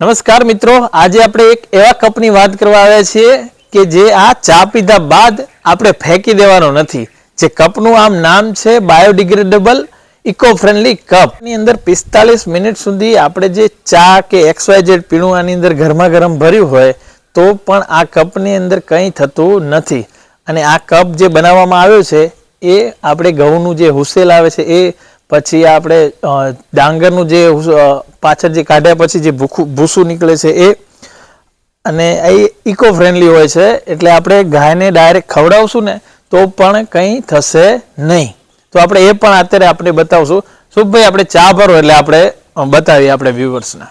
નમસ્કાર મિત્રો, આજે આપણે એક એવા કપની વાત કરવા આવ્યા છીએ કે જે આ ચા પીધા બાદ આપણે ફેંકી દેવાનો નથી. જે કપનું આમ નામ છે બાયોડિગ્રેડેબલ ઇકો ફ્રેન્ડલી કપ. ની અંદર પિસ્તાલીસ મિનિટ સુધી આપણે જે ચા કે એક્સવાયઝેડ પીણું આની અંદર ગરમા ગરમ ભર્યું હોય, તો પણ આ કપની અંદર કંઈ થતું નથી. અને આ કપ જે બનાવવામાં આવ્યો છે, એ આપણે ઘઉંનું જે હુસેલ આવે છે, એ પછી આપણે ડાંગરનું જે પાછળ જે કાઢ્યા પછી જે ભૂખું, ભૂસું નીકળે છે એ, અને એ ઇકો ફ્રેન્ડલી હોય છે, એટલે આપણે ગાયને ડાયરેક્ટ ખવડાવશું ને, તો પણ કંઈ થશે નહીં. તો આપણે એ પણ અત્યારે આપણે બતાવશું. શુભભાઈ, આપણે ચા ભરો એટલે આપણે બતાવીએ આપણે વ્યુઅર્સને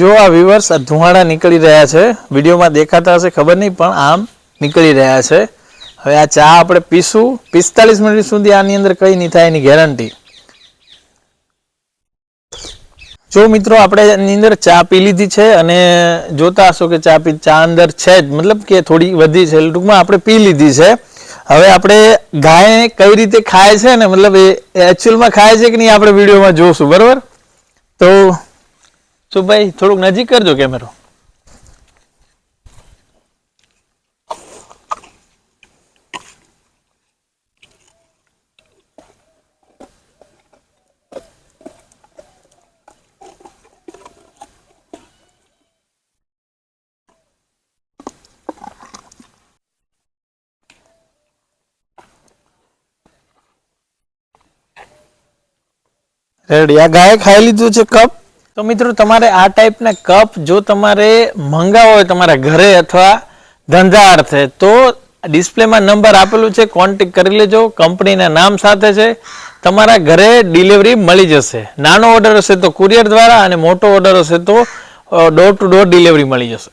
જો આ વ્યુઅર્સ આ ધુમાડા નીકળી રહ્યા છે, વિડીયોમાં દેખાતા હશે, ખબર નહીં, પણ આમ નીકળી રહ્યા છે. હવે આ ચા આપણે પીશું. પિસ્તાલીસ મિનિટ સુધી આની અંદર કંઈ નહીં થાય એની ગેરંટી જો મિત્રો, આપણે એની અંદર ચા પી લીધી છે અને જોતા હશો કે ચા પી ચા અંદર છે જ. મતલબ કે થોડી વધી છે. ટૂંકમાં આપણે પી લીધી છે. હવે આપણે ગાય કઈ રીતે ખાય છે ને, મતલબ એ એકચ્યુઅલમાં ખાય છે કે નહીં, આપણે વિડીયોમાં જોશું. બરાબર? તો તો ભાઈ થોડુંક નજીક કરજો કેમેરો રેડી. આ ગાય ખાઈ લીધું છે કપ તો મિત્રો, તમારે આ ટાઈપના કપ જો તમારે મંગાવો હોય તમારા ઘરે અથવા ધંધા અર્થે, તો ડિસ્પ્લેમાં નંબર આપેલું છે કોન્ટેક કરી લેજો. કંપનીના નામ સાથે છે. તમારા ઘરે ડિલિવરી મળી જશે. નાનો ઓર્ડર હશે તો કુરિયર દ્વારા અને મોટો ઓર્ડર હશે તો ડોર ટુ ડોર ડિલિવરી મળી જશે.